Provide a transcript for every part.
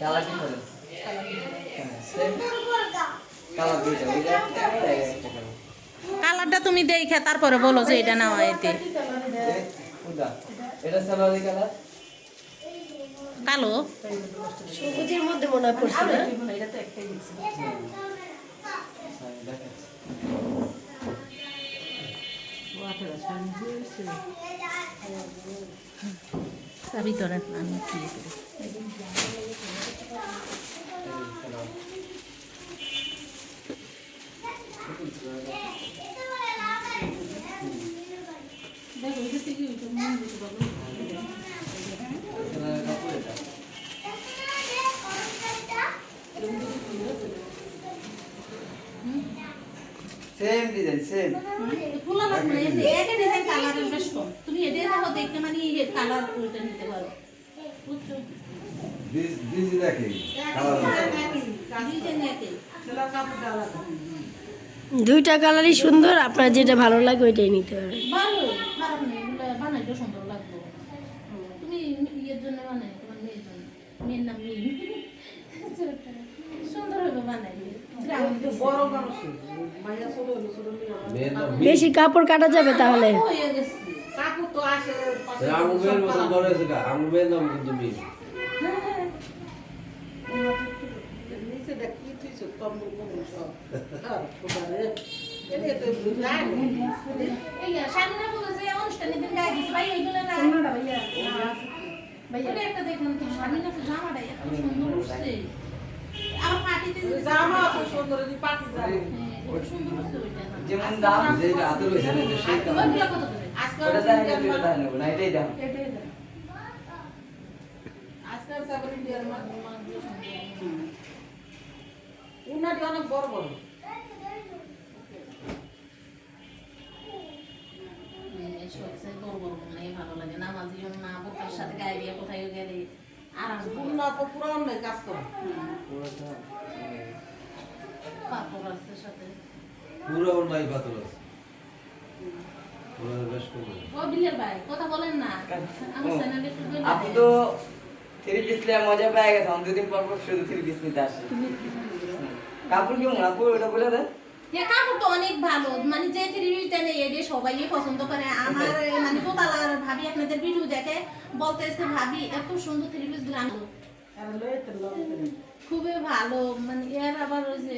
Colour একটা colour কালারটা তুমি দেখে তারপরে বলো যে এটা নেওয়া এতে কালো? সবুজের মধ্যে মনে হয় পড়ছে না? দেখাচ্ছি তার আমি কি করি। সেম ডিজাইন সেম লাগবে না, এই একটা colour এর বেশ কম। তুমি দেখো দেখতে মানে এই কালার ওইটা নিতে পারো। বুঝছ? বীজ বীজ দেখি কালার ডিজাইন একই। দুইটা কালারই সুন্দর আপনার যেটা ভালো লাগে ওইটাই নিতে পারবেন ভালো খারাপ নেই বানাইতে সুন্দর লাগবে। তুমি ইয়ের জন্য বানাই তোমার মেয়ের জন্য। মেয়ের নাম মিল সুন্দর হবে বানাইলে বেশি কাপড় কাটা যাবে তাহলে। হয়ে মতো বড় হয়েছে গা আঙুরের নাম কিন্তু মিল যেমন দাম হাতে রয়েছে সেই কালার ওটা দেখা দেখা না এটাই আজকাল সাবরি উনাটি অনেক বড় বড় হয় ভালো লাগে নামাজি না বোকার সাথে গায়ে দিয়ে কোথায় গেলে আরাম পুরো কাজ করে পুরোটা পাপড় আছে সাথে পুরো নাই পাতল আছে পুরো বেশ কম ও বিলের ভাই কথা বলেন না আমার চ্যানেলে একটু বলে আপনি তো থ্রি পিস মজা পেয়ে গেছে আমি দুদিন পর পর শুধু থ্রি পিস নিতে আসি। কাপড় কেমন? আপু ওটা বলে দেন। হ্যাঁ কাপড় তো অনেক ভালো। মানে যে ত্রিভিটা নেই এটা সবাই পছন্দ করে। আমার মানে দোতলার ভাবি আপনাদের ভিডিও দেখে বলতেছে ভাবি এত সুন্দর গ্রাম লয়ে তো লয়ে খুবই ভালো। মানে এর আবার ওই যে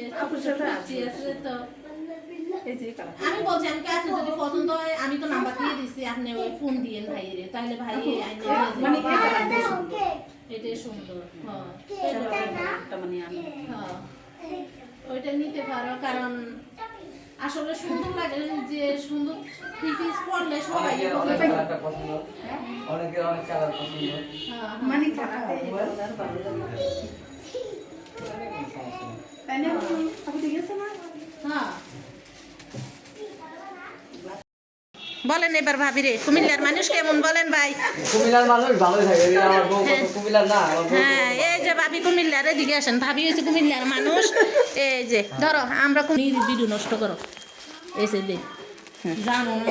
আছে তো। আমি বলছি আমি কাছে যদি পছন্দ হয় আমি তো নাম্বার দিয়ে দিছি আপনি ওই ফোন দিয়েন ভাইয়ের তাহলে ভাই মানে। কালারটা এটাই সুন্দর হ্যাঁ। মানে আমি। হ্যাঁ। ওইটা নিতে পারো কারণ আসলে সুন্দর লাগে যে সুন্দর পিস পরলে সবাই অনেক অনেকের কালার পছন্দ। মানে কালারটা তাই না? আপনি ঠিক আছে না? হ্যাঁ। বলেন এবার ভাবি রে কুমিল্লার মানুষ কেমন বলেন ভাই? কুমিল্লার মানুষ ভালোই থাকে এই আমার বউ কত কুমিল্লার না হ্যাঁ এই যে ভাবি কুমিল্লার এদিকে আসেন। ভাবি হয়েছে কুমিল্লার মানুষ। এই যে ধরো আমরা কুমির ভিডিও নষ্ট করো। এসে দে জানো না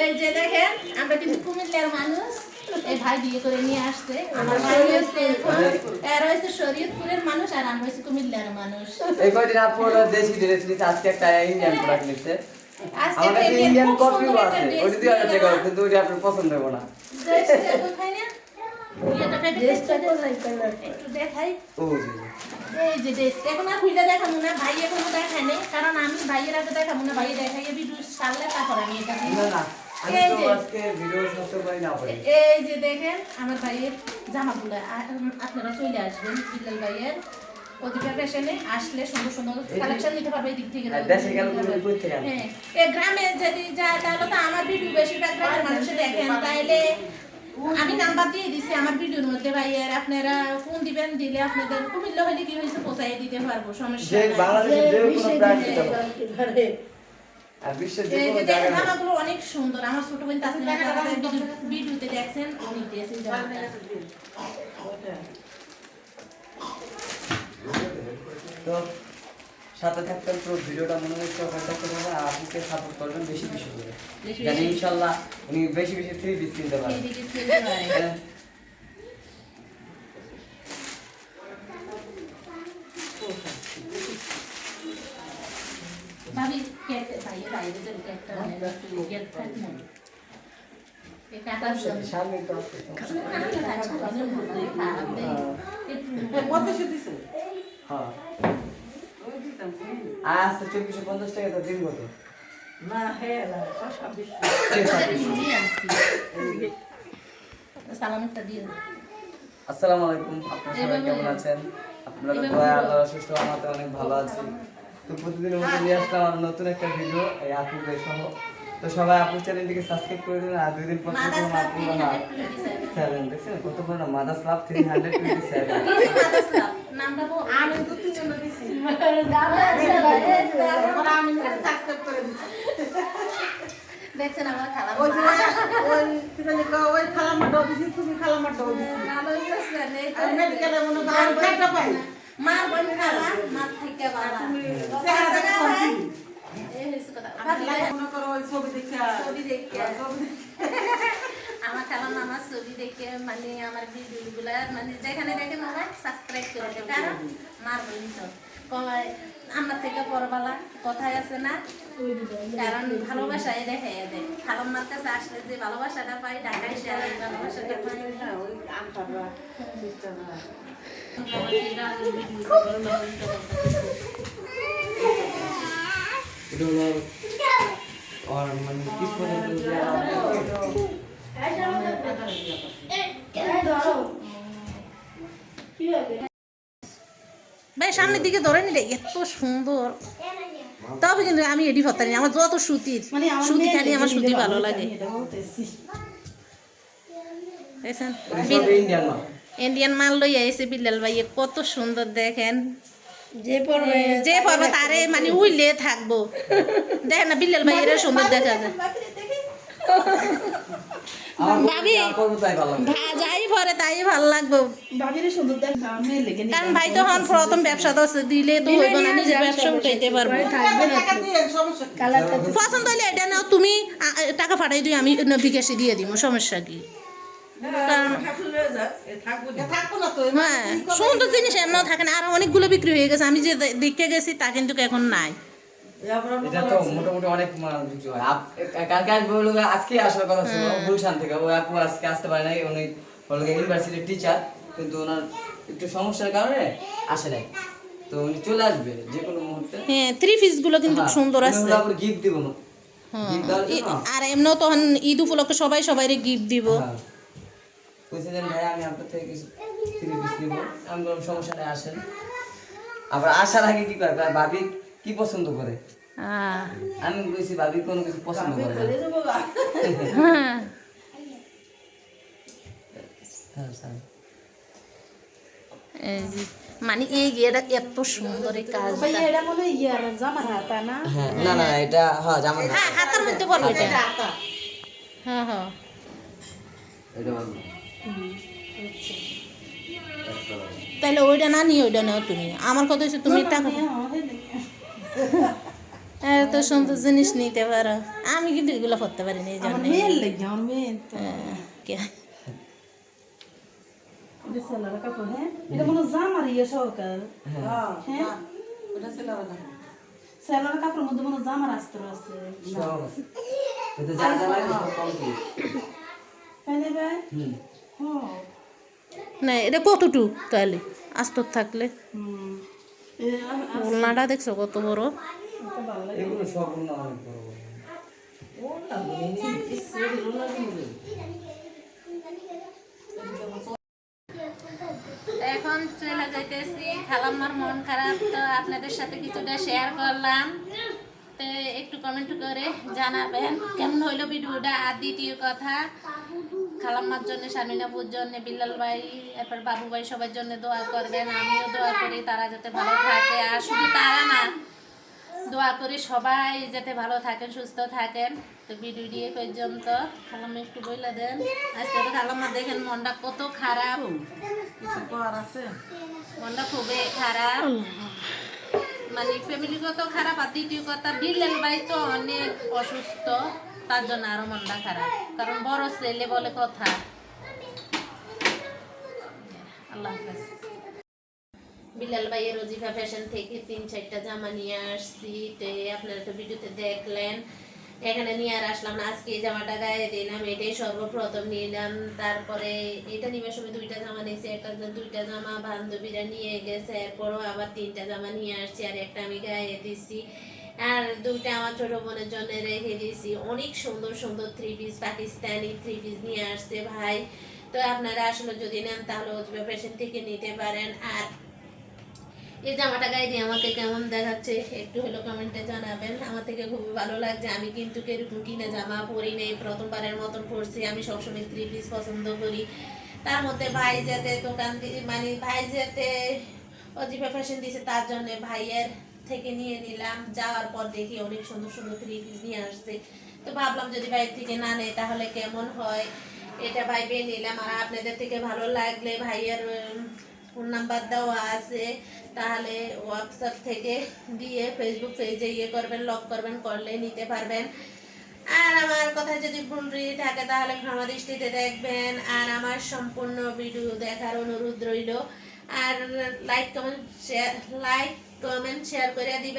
এই যে দেখেন আমরা কিন্তু কুমিল্লার মানুষ। এই ভাই বিয়ে করে নিয়ে আসছে। আমার ভাই হয়েছে এর হয়েছে শরীয়তপুরের মানুষ আর আমি হয়েছে কুমিল্লার মানুষ। এই কয়দিন আপু হলো দেশি ড্রেস নিচ্ছে আজকে একটা ইন্ডিয়ান প্রোডাক্ট নিচ্ছে ইন্ডিয়ান কফিও আছে হাজার টাকা কিন্তু ওইটা আপনার পছন্দ হবে না। এই যে ড্রেস এখন আর খুলে দেখাবো না ভাই এখনও দেখায় নাই কারণ আমি ভাইয়ের আগে দেখাবো না ভাই দেখাইয়ে ভিডিও সারলে তারপর আমি এটা দিই। না না আমি এই তো যে। আজকে ভিডিও করতে পারি না পারি এই যে দেখেন আমার ভাইয়ের জামাগুলো আপনারা চলে আসবেন বিল্লাল ভাইয়ের। ফ্যাশনে আসলে সুন্দর সুন্দর কালেকশন নিতে পারবে এই দিক থেকে দেশে গেলে? হ্যাঁ এই গ্রামে যদি যায় তাহলে তো আমার ভিডিও বেশিরভাগ গ্রামের মানুষে দেখেন তাইলে আমি নাম্বার দিয়ে দিছি আমার ভিডিওর মধ্যে ভাইয়ের আপনারা ফোন দিবেন দিলে আপনাদের কুমিল্লা হলে কি হয়েছে পৌঁছাই দিতে পারব সমস্যা নাই। আর অনেক সুন্দর আমার ছোট বোন তাসলিমা ভিডিও- ভিডিওতে দেখছেন উনি দিয়েছেন তো সাথে থাকতেন পুরো ভিডিওটা মনে হচ্ছে ওখানে থাকতে পারবে আর আপুকে সাপোর্ট করবেন বেশি বেশি করে। যেন ইনশাল্লাহ উনি বেশি বেশি থ্রি পিস কিনতে পারেন ভাবি কেক বাইরে বাইরে হ্যাঁ। তো কেকটা নেই কেক থাকবে না কত দিছে? হ্যাঁ। আচ্ছা চব্বিশশো পঞ্চাশ টাকা তো দিন কত? সালামটা দিয়ে আসসালামু আলাইকুম আপনারা সবাই কেমন আছেন? আপনারা এভাবে দয়া আল্লাহ সুস্থ আমাদের অনেক ভালো আছি। তো প্রতিদিনের মতো নিয়ে আসলাম আর নতুন একটা ভিডিও এই আপুদের সহ তো সবাই আপুর চ্যানেলটিকে সাবস্ক্রাইব করে দিন আর দুই দিন পর আপু সেভেন দেখছেন? কত বড় না mother slab three hundred twenty seven দেখছেন আমার খালা ওই তুমি মেডিকেলে মনে। মার বোন খালা মার থেকে বাবা। কথা আমার খালা মামার ছবি দেখে মানে আমার ভিডিওগুলা মানে যেখানে দেখে মোবাইল সাবস্ক্রাইব করে দেয়। কারণ মার বোন তো। কয় আমার থেকে পরবালা কথাই আছে না? কারণ ভালোবাসায় দেখে দেয়। খালাম মার কাছে আসলে যে ভালোবাসাটা পাই ঢাকায় সে ভালোবাসাটা পাই। এটা হলো আর মানে কি ভাই সামনের দিকে ধরে নিলে এত সুন্দর। তবে কিন্তু আমি এডি ভাবতারি না আমার যত সুতির মানে আমার সুতি খালি আমার সুতি ভালো লাগে, ইন্ডিয়ান মাল লইয়া এসে বিল্লাল ভাই কত সুন্দর দেখেন। যে পর্ব তারে মানে উইলে থাকব। দেখেন না বিল্লাল ভাই এর সুন্দর দেখা যায়। ভাবি। যাই পরে তাই ভালো লাগবো। কারণ ভাই তো হন প্রথম ব্যবসা তো দিলে তো হইব না নিজের ব্যবসা উঠাইতে পারব। টাকা দিয়ে সমস্যা কি? কালারটা পছন্দ হলে এটা নাও তুমি টাকা পাঠাই দিই আমি ন- বিকাশে দিয়ে দিব সমস্যা কি? হ্যাঁ সুন্দর জিনিস এমনও থাকে না আর অনেকগুলো বিক্রি হয়ে গেছে আমি যে দেখে গেছি তা কিন্তু এখন নাই। এটা তো মোটামুটি অনেক মাল বিক্রি হয়। কালকে আসবে হলো আজকে আসার কথা ছিল গুলশান থেকে। ওই আপু আজকে আসতে পারে নাই উনি হলো ইউনিভার্সিটির টিচার কিন্তু ওনার একটু সমস্যার কারণে আসে নাই। তো উনি চলে আসবে যে কোনো মুহূর্তে। হ্যাঁ থ্রি পিসগুলো কিন্তু সুন্দর আছে গিফট দিব না। হ্যাঁ? আর এমনও তখন ঈদ উপলক্ষে সবাই সবাই গিফট দিব। কইছিলেন ভাই আমি আপনার থেকে কিছু থ্রি পিস নিব। আমি বললাম সমস্যা নেই আসেন। আবার আসার আগে কি করে ভাবি কি পছন্দ করে? আমি বলছি ভাবি কোনো কিছু পছন্দ করে মানে এই গিয়েটা এত সুন্দর এই কাজ এটা মনে ইয়ার জামার হাতা না? হ্যাঁ না না এটা হ্যাঁ জামার হ্যাঁ মধ্যে পড়বে এটা এটা। হাতা। হ্যাঁ হ্যাঁ। এটা ভালো তাহলে ওইটা না নিয়ে ওইটা নাও তুমি। আমার কথা হচ্ছে তুমি টাকা এত সুন্দর জিনিস নিতে পারো। আমি কিন্তু এগুলো করতে পারি না এই জন্য হ্যাঁ? হয়? ইয়ে সহকার। হ্যাঁ? কাপড়ের মধ্যে মনে জামার আস্তর আছে। ভাই? না এটা কতটুক তাহলে? আস্তর থাকলে। ওলনাটা দেখছ কত বড়? এখন চলে যাইতেছি খালাম্মার মন খারাপ তো আপনাদের সাথে কিছুটা শেয়ার করলাম। তো একটু কমেন্ট করে জানাবেন কেমন হইল ভিডিওটা? আর দ্বিতীয় কথা খালাম্মার জন্য শামিনাপুর জন্য বিল্লাল ভাই এরপর বাবু ভাই সবার জন্য দোয়া করবেন আমিও দোয়া করি তারা যাতে ভালো থাকে। আর শুধু তারা না দোয়া করি সবাই যাতে ভালো থাকেন সুস্থ থাকেন। তো ভিডিও দিয়ে পর্যন্ত খালাম্মা একটু বইলা দেন। আজকে তো খালাম্মা দেখেন মনটা কত খারাপ? মনটা খুবই খারাপ। মানে ফ্যামিলিগত খারাপ আর দ্বিতীয় কথা বিল্লাল ভাই তো অনেক অসুস্থ। তার জন্য আরও মনটা খারাপ। কারণ বড় ছেলে বলে কথা। আল্লাহ হাফেজ। বিলাল ভাইয়ের রজিফা ফ্যাশন থেকে তিন, চারটা জামা নিয়ে আসছি। তো আপনারা তো ভিডিওতে দেখলেন। এখানে নিয়ে আর আসলাম না। আজকে জামাটা গায়ে দিলাম এটাই সর্বপ্রথম নিলাম। তারপরে এটা নিবার সময় দুইটা জামা নিয়েছি। একটা দুইটা জামা বান্ধবীরা নিয়ে গেছে। এরপরও আবার তিনটা জামা নিয়ে আসছি। আর একটা আমি গায়ে দিছি। আর দুইটা আমার ছোট বোনের জন্য রেখে দিয়েছি। অনেক সুন্দর সুন্দর three piece Pakistani three piece নিয়ে আসছে ভাই। তো আপনারা আসলে যদি নেন, তাহলে ওজবে ফ্যাশন থেকে নিতে পারেন। আর এই জামাটা গায়ে দিয়ে আমাকে কেমন দেখাচ্ছে, একটু হলো কমেন্টে জানাবেন। আমার থেকে খুবই ভালো লাগছে। আমি কিন্তু এরকম কিনে জামা পরি নেই, প্রথমবারের মতন পরছি। আমি সবসময় থ্রি পিস পছন্দ করি। তার মধ্যে ভাই যাতে দোকান মানে ভাই যাতে অজিফা ফ্যাশন দিয়েছে তার জন্য ভাইয়ের থেকে নিয়ে নিলাম, যাওয়ার পর দেখি অনেক সুন্দর সুন্দর থ্রি পিস নিয়ে আসছে। তো ভাবলাম যদি ভাইয়ের থেকে না নেই তাহলে কেমন হয়? এটা ভাই পেয়ে নিলাম। আর আপনাদের থেকে ভালো লাগলে ভাইয়ের ফোন নাম্বার দেওয়া আছে। তাহলে হোয়াটসঅ্যাপ থেকে দিয়ে ফেসবুক পেজে ইয়ে করবেন লক করবেন, করলে নিতে পারবেন। আর আমার কথা যদি ভুল থাকে তাহলে ক্ষমা দৃষ্টিতে দেখবেন। আর আমার সম্পূর্ণ ভিডিও দেখার অনুরোধ রইল। আর like comment share like comment share করে দিবেন।